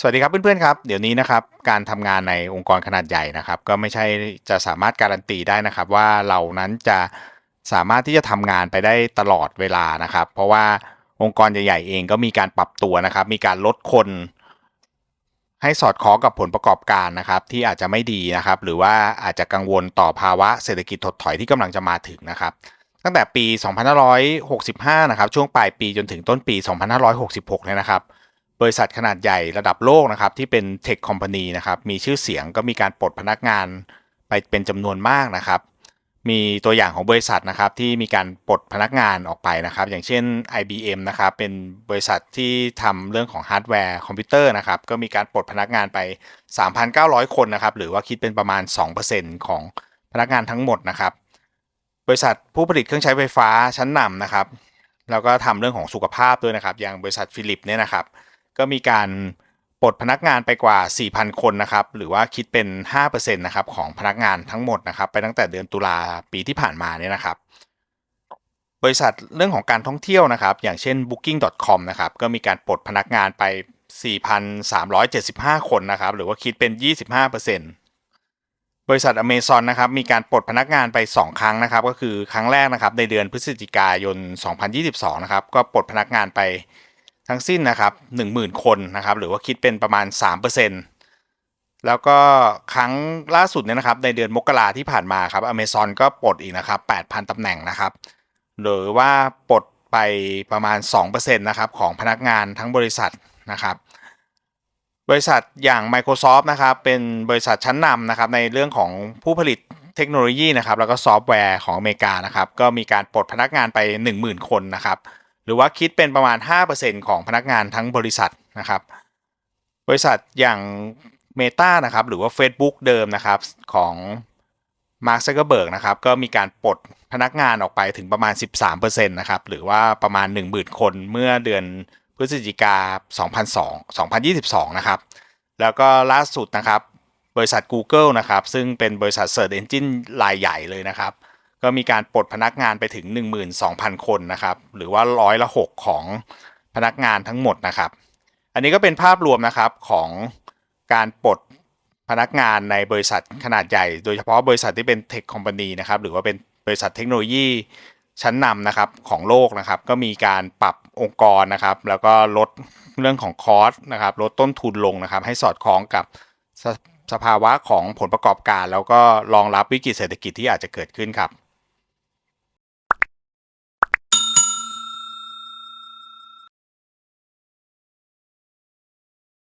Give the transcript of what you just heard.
สวัสดีครับเพื่อนๆครับเดี๋ยวนี้นะครับการทำงานในองค์กรขนาดใหญ่นะครับ ก็ไม่ใช่จะสามารถการันตีได้นะครับ ว่าเรานั้นจะสามารถที่จะทำงานไปได้ตลอดเวลานะครับ เพราะว่าองค์กรใหญ่ๆเองก็มีการปรับตัวนะครับ มีการลดคน ให้สอดคล้องกับผลประกอบการนะครับ ที่อาจจะไม่ดีนะครับ หรือว่าอาจจะกังวลต่อภาวะเศรษฐกิจถดถอยที่กำลังจะมาถึงนะครับตั้งแต่ปี 2565 นะครับ ช่วงปลายปีจนถึงต้นปี 2566 เนี่ยนะครับ บริษัทขนาดใหญ่ระดับโลกนะครับที่เป็นเทคคอมพานีนะครับมีชื่อเสียงก็มีการปลดพนักงานไปเป็นจำนวนมากนะครับ มีตัวอย่างของบริษัทนะครับที่มีการปลดพนักงานออกไปนะครับ อย่างเช่น IBM นะครับเป็นบริษัทที่ทำเรื่องของฮาร์ดแวร์คอมพิวเตอร์นะครับก็มีการปลดพนักงานไป 3,900 คนนะครับหรือว่าคิดเป็นประมาณ 2%ของพนักงานทั้งหมดนะครับ บริษัทผู้ผลิตเครื่องใช้ไฟฟ้าชั้นนำนะครับแล้วก็ทำเรื่องของสุขภาพด้วยนะครับ อย่างบริษัทฟิลิปเนี่ยนะครับ ก็มีการปลดพนักงานไปกว่า 4,000 คนนะครับ หรือว่าคิดเป็น 5%นะครับของพนักงานทั้งหมดนะครับ ไปตั้งแต่เดือนตุลาปีที่ผ่านมาเนี่ยนะครับ บริษัทเรื่องของการท่องเที่ยวนะครับ อย่างเช่น booking.com นะครับ ก็มีการปลดพนักงานไป 4,375 คนนะครับ หรือว่าคิดเป็น 25%บริษัท Amazon นะครับมีการปลดพนักงานไป 2 ครั้งนะครับ ก็คือครั้งแรกนะครับในเดือนพฤศจิกายน 2022 นะครับ ก็ปลดพนักงานไป ทั้งสิ้นนะครับ10,000 คนนะครับหรือว่าคิดเป็นประมาณ 3%แล้วก็ครั้งล่าสุดเนี่ยนะครับในเดือนมกราที่ผ่านมาครับ Amazon ก็ปลดอีกนะครับ 8,000ตำแหน่งนะครับ หรือว่าปลดไปประมาณ2%นะครับของพนักงานทั้งบริษัทนะครับบริษัทอย่าง Microsoft นะครับเป็นบริษัทชั้นนำนะครับในเรื่องของผู้ผลิตเทคโนโลยีนะครับแล้วก็ซอฟต์แวร์ของอเมริกานะครับก็มีการปลดพนักงานไป 10,000 คนนะครับ หรือว่าคิดเป็นประมาณ 5%ของพนักงานทั้งบริษัทนะครับ บริษัทอย่าง Meta นะครับ หรือว่า Facebook เดิมนะครับของ Mark Zuckerberg นะครับ ก็มีการปลดพนักงานออกไปถึงประมาณ 13%นะครับ หรือว่าประมาณ 10,000 คนเมื่อเดือนพฤศจิกา2002 2022 นะครับ แล้วก็ล่าสุดนะครับ บริษัท Google นะครับ ซึ่งเป็นบริษัท Search Engine รายใหญ่เลยนะครับ ก็มีการปลดพนักงานไปถึง 12,000 คนนะครับ หรือว่าร้อยละ 6 ของพนักงานทั้งหมดนะครับ อันนี้ก็เป็นภาพรวมนะครับของการปลดพนักงานในบริษัทขนาดใหญ่ โดยเฉพาะบริษัทที่เป็นเทคคอมพานีนะครับ หรือว่าเป็นบริษัทเทคโนโลยีชั้นนำนะครับของโลกนะครับ ก็มีการปรับองค์กรนะครับ แล้วก็ลดเรื่องของคอสนะครับ ลดต้นทุนลงนะครับ ให้สอดคล้องกับสสภาวะของผลประกอบการ แล้วก็รองรับวิกฤตเศรษฐกิจที่อาจจะเกิดขึ้นครับ